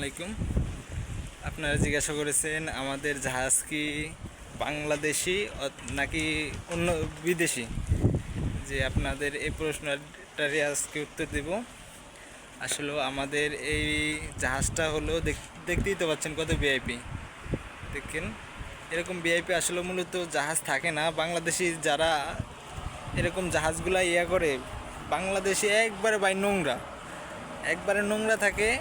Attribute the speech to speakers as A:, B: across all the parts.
A: আলাইকুম। আপনারা জিজ্ঞাসা করেছেন, আমাদের জাহাজ কি বাংলাদেশি নাকি অন্য বিদেশি? যে আপনাদের এই প্রশ্নটারই আজকে উত্তর দেব। আসলে আমাদের এই জাহাজটা হলো দেখ- দেখতেই তো পাচ্ছেন কত ভিআইপি দেখেন, এরকম ভিআইপি আসলে মূলত জাহাজ থাকে না। বাংলাদেশি যারা এরকম জাহাজগুলা ইয়া করে, বাংলাদেশে একবারে বাই নোংরা। একবারে নোংরা থাকে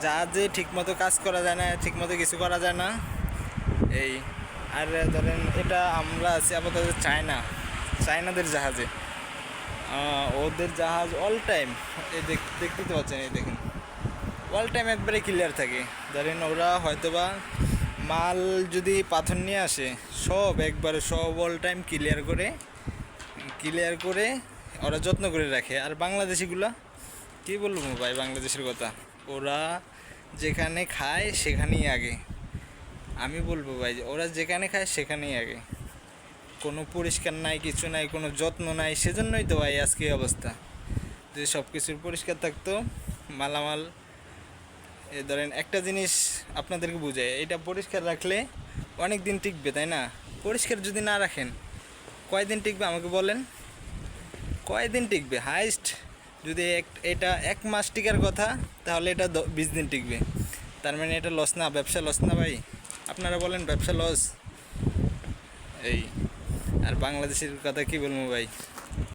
A: জাহাজে ঠিকমতো কাজ করা যায় না, ঠিকমতো কিছু করা যায় না। এই, আর ধরেন এটা আমরা আছি আপাতত চায়না, চায়নাদের জাহাজে। ওদের জাহাজ অল টাইম এই দেখ- দেখতে তো পাচ্ছেন, এই দেখেন। অল টাইম একবারে ক্লিয়ার থাকে। ধরেন ওরা হয়তোবা মাল যদি পাথর নিয়ে আসে, সব একবারে সব অল টাইম ক্লিয়ার করে ক্লিয়ার করে ওরা যত্ন করে রাখে। আর বাংলাদেশিগুলা, কী বলব ভাই, বাংলাদেশের কথা? ওরা যেখানে খায় সেখানেই আগে। আমি বলব ভাই ওরা যেখানে খায় সেখানেই আগে। কোনো পরিষ্কার নাই, কিছু নাই, কোনো যত্ন নাই, সেজন্যই তো ভাই আজকে অবস্থা। যদি সব কিছুর পরিষ্কার থাকতো, মালামাল, এ ধরেন একটা জিনিস আপনাদেরকে বুঝায় এটা পরিষ্কার রাখলে অনেক দিন টিকবে, তাই না? পরিষ্কার যদি না রাখেন, কয়দিন টিকবে আমাকে বলেন? কয়দিন টিকবে? হাইস্ট যদি এটা এক মাস টিকার কথা, তাহলে এটা বিশ দিন টিকবে। তার মানে এটা লস না, ব্যবসা লস না ভাই? আপনারা বলেন ব্যবসা লস এই, আর বাংলাদেশের কথা কি বলব ভাই?